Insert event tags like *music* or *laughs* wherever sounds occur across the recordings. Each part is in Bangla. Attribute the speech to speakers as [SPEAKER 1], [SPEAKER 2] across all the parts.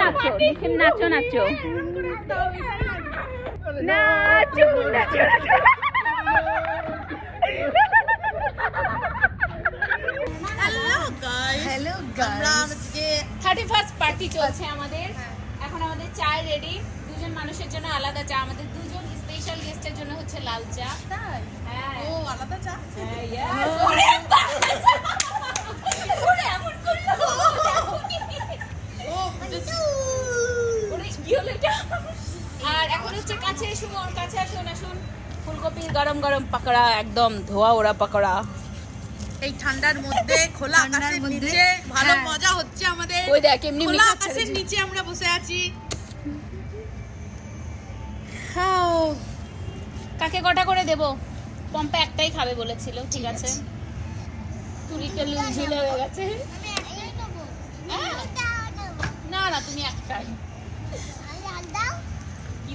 [SPEAKER 1] নাচো নিসিম নাচো নাচো। নাচো নাচো নাচো।
[SPEAKER 2] হ্যালো গাইস
[SPEAKER 3] হ্যালো
[SPEAKER 2] আমরা আজকে
[SPEAKER 1] থার্টি ফার্স্ট পার্টি চলছে আমাদের। এখন আমাদের চায় রেডি দুজন মানুষের জন্য আলাদা চা। আমাদের দুজন স্পেশাল গেস্টের জন্য হচ্ছে লাল চা।
[SPEAKER 2] তাই?
[SPEAKER 1] হ্যাঁ।
[SPEAKER 2] ও আলাদা চা?
[SPEAKER 1] হ্যাঁ, *laughs* yes. ওরে বাস! ওরে এমন করল।
[SPEAKER 2] ও বুঝেছি
[SPEAKER 1] ওরে কি হলো এটা? আর এখন হচ্ছে কাছে এসুন ওর কাছে আসুন আসুন ফুলকপির গরম গরম পাকোড়া একদম ধোয়া ওরা পাকোড়া।
[SPEAKER 2] এই ঠান্ডার মধ্যে খোলা আকাশের নিচে ভালো
[SPEAKER 3] হ্যাঁ।
[SPEAKER 2] মজা হচ্ছে আমাদের।
[SPEAKER 1] ওই দেখ এমনি
[SPEAKER 2] খোলা আকাশের নিচে আমরা বসে আছি।
[SPEAKER 1] কাকে কটা করে দেবো? পম্পা একটাই খাবে বলেছিল ঠিক আছে। তুলিটা লুল ঝুলে হয়ে গেছে। হ্যাঁ। না না তুমি একটাই।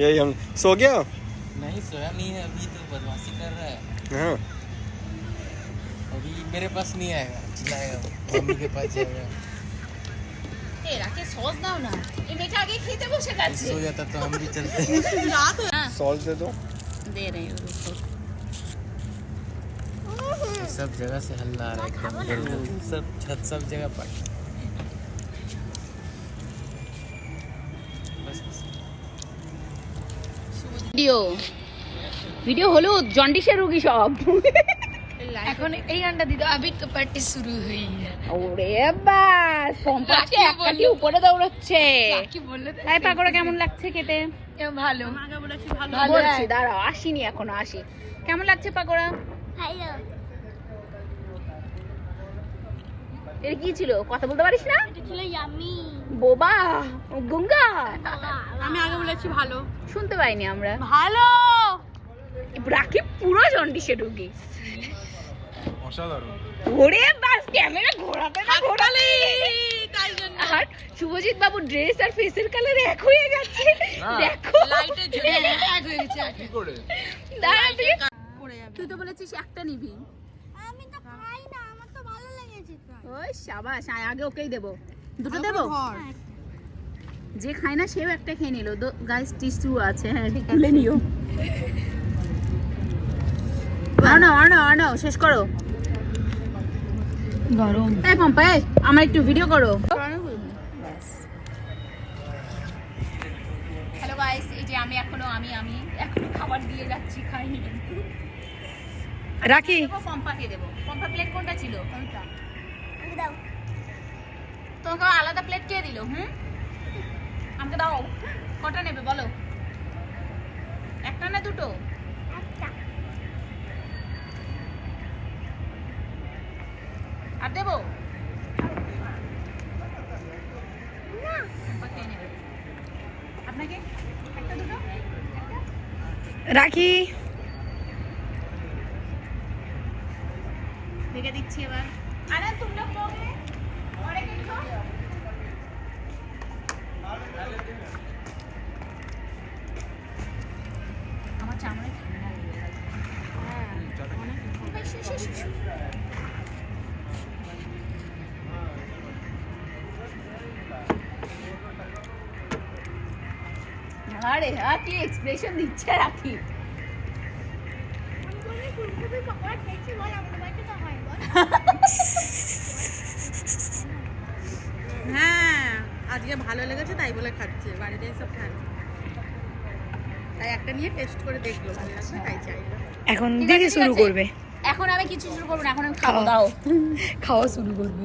[SPEAKER 4] ये हम सो गया?
[SPEAKER 5] नहीं सोया नहीं है अभी तो बदमाशी कर रहा है।
[SPEAKER 4] हाँ।
[SPEAKER 5] अभी मेरे पास नहीं आएगा चिल्लाएगा मम्मी के पास जाएगा। सो। जाता तो हम भी चलते।
[SPEAKER 2] रात हो
[SPEAKER 1] ना
[SPEAKER 4] सॉल्ट दे दो।
[SPEAKER 1] दे रही हूँ
[SPEAKER 5] सब जगह से हल्ला आ रहा है सब छत सब जगह पानी
[SPEAKER 1] ভিডিও। ভিডিও হলো জন্ডিসের রুগী সব।
[SPEAKER 3] এখন এই গানটা দিতে আবির তো পার্টি শুরু হই
[SPEAKER 1] ওরে বাস পম্পাকে এক কাঠি উপরে দৌড়াচ্ছে।
[SPEAKER 3] কি বললে
[SPEAKER 1] তাই পাকোড়া কেমন লাগছে খেতে?
[SPEAKER 3] ভালো।
[SPEAKER 2] আগে বলেছি ভালো।
[SPEAKER 3] ভালো
[SPEAKER 1] বলছি দাঁড়াও আসিনি এখনও আসি। কেমন লাগছে পাকোড়া এর কি ছিল? কথা বলতে পারিস না? বোবা গঙ্গা।
[SPEAKER 2] আমি আগে বলেছি ভালো।
[SPEAKER 1] শুনতে পাইনি আমরা।
[SPEAKER 2] ভালো!
[SPEAKER 1] রাখি পুরো জন্ডিসে ঢুকি
[SPEAKER 4] অসাধারণ।
[SPEAKER 1] ওরে বাস ক্যামেরা ঘোরাতে না ঘোরালে আর শুভজিৎ বাবু ড্রেস আর ফেসের কালার এক হয়ে গেছে। দেখো।
[SPEAKER 2] লাইটের জন্য
[SPEAKER 3] এক হয়ে গেছে এক।
[SPEAKER 1] দাঁড়া তুই
[SPEAKER 2] পড়ে যাবে।
[SPEAKER 1] তুই তো বলেছিস একটা নিবি
[SPEAKER 6] আমি তো খাই না আমার তো ভালো লেগেছে তো
[SPEAKER 1] ওই সাবাস আগে ওকেই দেবো। দুটো দেবো? যে খায় না সেও একটা খেয়ে নিল। গাইস টিস্যু আছে হ্যাঁ তুলে নিও। শেষ করো।
[SPEAKER 3] গরম।
[SPEAKER 1] এই পম্পা এই আমার একটু ভিডিও করো। হ্যালো গাইস এই যে আমি এখনও আমি আমি এখনও খাবার দিয়ে যাচ্ছি খাইনি
[SPEAKER 3] রাখি।
[SPEAKER 1] পম্পাকে দেবো। পম্পা প্লেট কোনটা ছিল? ওইটা।
[SPEAKER 6] দাও।
[SPEAKER 1] তোমাকে আলাদা প্লেট কে দিল হুম? আমাকে দাও। কটা নেবে বলো? একটা না দুটো?
[SPEAKER 6] একটা।
[SPEAKER 1] আর দেবো?
[SPEAKER 6] না।
[SPEAKER 1] পম্পা নেবে। আপনাকে? একটা দুটো?
[SPEAKER 3] রাখি।
[SPEAKER 1] দেখে দিচ্ছি এবার। আরে হ্যাঁ। কি এক্সপ্রেশন দিচ্ছে রাখি।
[SPEAKER 6] ফুলকপি খেয়েছি বল আমাদের বাড়িতে তো হয় বল। *laughs*
[SPEAKER 2] ভালো লেগেছে তাই বলে খাচ্ছে। বাড়িতে সব খান। তাই একটা নিয়ে টেস্ট করে দেখল ভালো লাগবে তাই চাই।
[SPEAKER 3] এখন
[SPEAKER 1] ঠিক
[SPEAKER 3] শুরু করবে।
[SPEAKER 1] এখন আমি কিছু শুরু করব না এখন আমি খাওয়া
[SPEAKER 3] খাও।
[SPEAKER 1] দাও
[SPEAKER 3] খাওয়া শুরু করবে।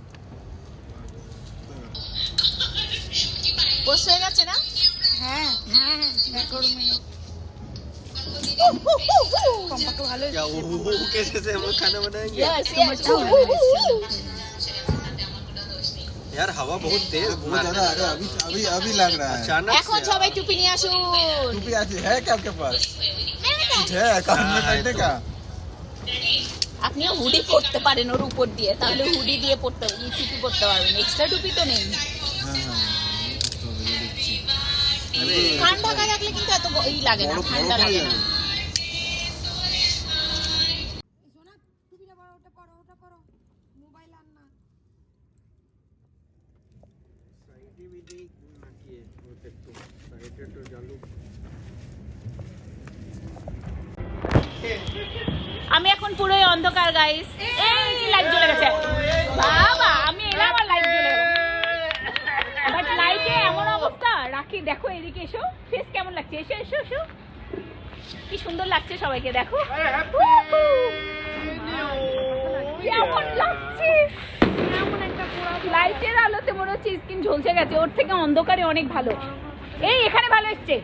[SPEAKER 1] পোস্ট হয়ে গেছে না
[SPEAKER 3] হ্যাঁ হ্যাঁ রেকর্ড মিনিট পম্পাকে ভালো
[SPEAKER 4] क्या वो वो कैसे से हम लोग खाना बनाएंगे
[SPEAKER 1] ইয়েস ইয়েস
[SPEAKER 4] यार हवा बहुत तेज
[SPEAKER 7] बहुत ज्यादा आ रहा है अभी अभी अभी लग रहा है
[SPEAKER 4] अचानक
[SPEAKER 1] এখন
[SPEAKER 4] से
[SPEAKER 1] সবাই টুপি নিয়ে আসুন
[SPEAKER 7] टोपी आज है क्या आपके पास कुछ है अकाउंट में
[SPEAKER 4] हाँ, है
[SPEAKER 7] करने
[SPEAKER 4] तो।
[SPEAKER 7] का
[SPEAKER 1] আপনিও হুডি পরতে পারেন ওর উপর দিয়ে তাহলে হুডি দিয়ে পরতে এই টুপি পরতে পারবেন এক্সট্রা টুপি তো নেই ঢাকা রাখলে কিন্তু এত ই লাগে না ঠান্ডা লাগে না। আমি এখন পুরোই অন্ধকার গাইস এই লাইট জ্বলে গেছে। বাবা আমি এলাম আর লাইট জ্বলে গেল। বাট লাইটে এমন অবস্থা? রাখি দেখো এদিকে এসো। ফেস কেমন লাগছে? এসো এসো এসো। কি সুন্দর লাগছে সবাইকে দেখো। কেমন লাগছে? লাইটের আলোতে মনে হচ্ছে স্কিন ঝলসে গেছে ওর থেকে অন্ধকারে অনেক ভালো। এই এখানে ভালো এসছে।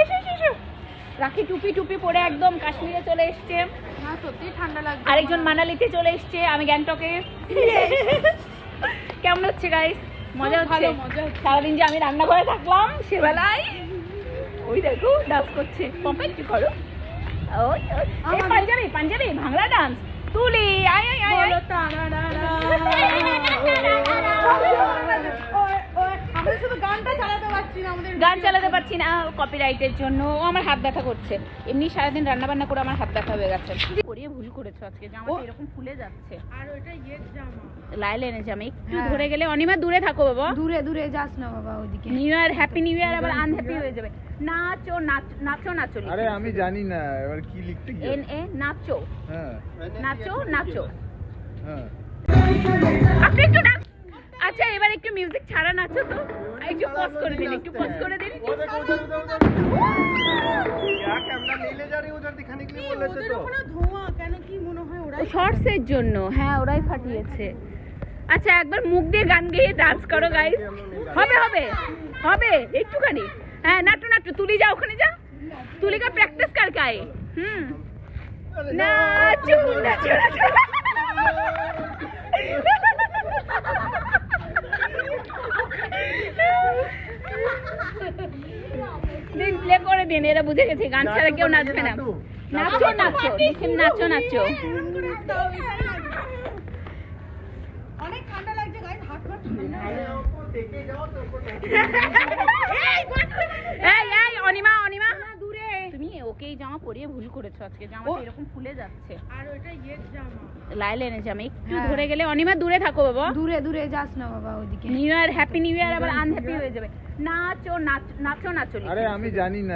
[SPEAKER 1] এসো এসো এসো। রাখি টুপি টুপি পরে একদম কাশ্মীরে চলে এসছে।
[SPEAKER 2] সত্যি ঠান্ডা লাগছে।
[SPEAKER 1] আরেকজন মানালিতে চলে এসছে আমি গ্যাংটকে। *laughs* কেমন হচ্ছে গাইস মজা হচ্ছে?
[SPEAKER 2] মজা
[SPEAKER 1] সারাদিন যে আমি রান্নাঘরে থাকলাম সেবেলায় ওই দেখো ডান্স করছে। পম্পা একটু করো। ওই। পাঞ্জাবি পাঞ্জাবি ডান্স তুলি আয় আয় আয় *laughs* গান চালাতে পারছি না কপিরাইটের জন্য। ও আমার হাত ব্যথা করছে। এমনি সারাদিন রান্না বান্না করে আমার হাত ব্যথা হয়ে গেছে। পরিয়ে ভুল করেছো আজকে জামাটা এরকম ফুলে যাচ্ছে
[SPEAKER 2] আর ওটা ইয়ের জামা
[SPEAKER 1] লাইল এনেছে আমি একটু ধরে গেলে অনিমা দূরে থাকো বাবা
[SPEAKER 3] দূরে দূরে যাস না বাবা ওদিকে
[SPEAKER 1] new year happy new year আবার আনহ্যাপি হয়ে যাবে নাচো নাচ নাচো নাচো লিখো।
[SPEAKER 7] আরে আমি জানি না এবার কি লিখতে গিয়ে
[SPEAKER 1] এন এ নাচো
[SPEAKER 7] হ্যাঁ
[SPEAKER 1] নাচো নাচো
[SPEAKER 7] হ্যাঁ
[SPEAKER 1] আপনি একটু নাচ আচ্ছা এবার একটু মিউজিক ছাড়া নাচো তো একটু পজ করে দিন একটু পজ করে দিন
[SPEAKER 4] क्या कैमरा नहीं ले जा रही उधर दिखाने के लिए बोल रहे थे
[SPEAKER 2] ওদের
[SPEAKER 4] तो
[SPEAKER 1] শর্টসের জন্য। হ্যাঁ ওরাই ফাটিয়েছে। আচ্ছা একবার মুখ দিয়ে গান গেয়ে ডান্স করো গাইস হবে হবে হবে একটুখানি। হ্যাঁ নাট্য নাট্য তুলি যা ওখানে যা। তুলি কা প্র্যাকটিস কর কাই হুম। নাচু নাচু দিন প্লে করে দিন এরা বুঝে গেছে গান ছাড়া কেউ নাচবে না। নাচো নাচো নিখিল নাচো নাচো।
[SPEAKER 2] অনেক ঠান্ডা লাগছে গায়ে হাত হাত ঠান্ডা।
[SPEAKER 1] এই এই অনিমা অনিমা। দূরে। তুমি ওকে এই জামা পরিয়ে ভুল করেছ আজকে জামাটা এরকম ফুলে যাচ্ছে।
[SPEAKER 2] আর ওটা ইয়ের জামা।
[SPEAKER 1] লাইল এনেছে আমি একটু ধরে গেলে অনিমা দূরে থাকো বাবা।
[SPEAKER 3] দূরে দূরে যাস না বাবা ওদিকে
[SPEAKER 1] new year happy new year আবার আনহ্যাপি হয়ে যাবে। নাচো নাচ নাচো নাচো
[SPEAKER 7] আরে আমি জানি না।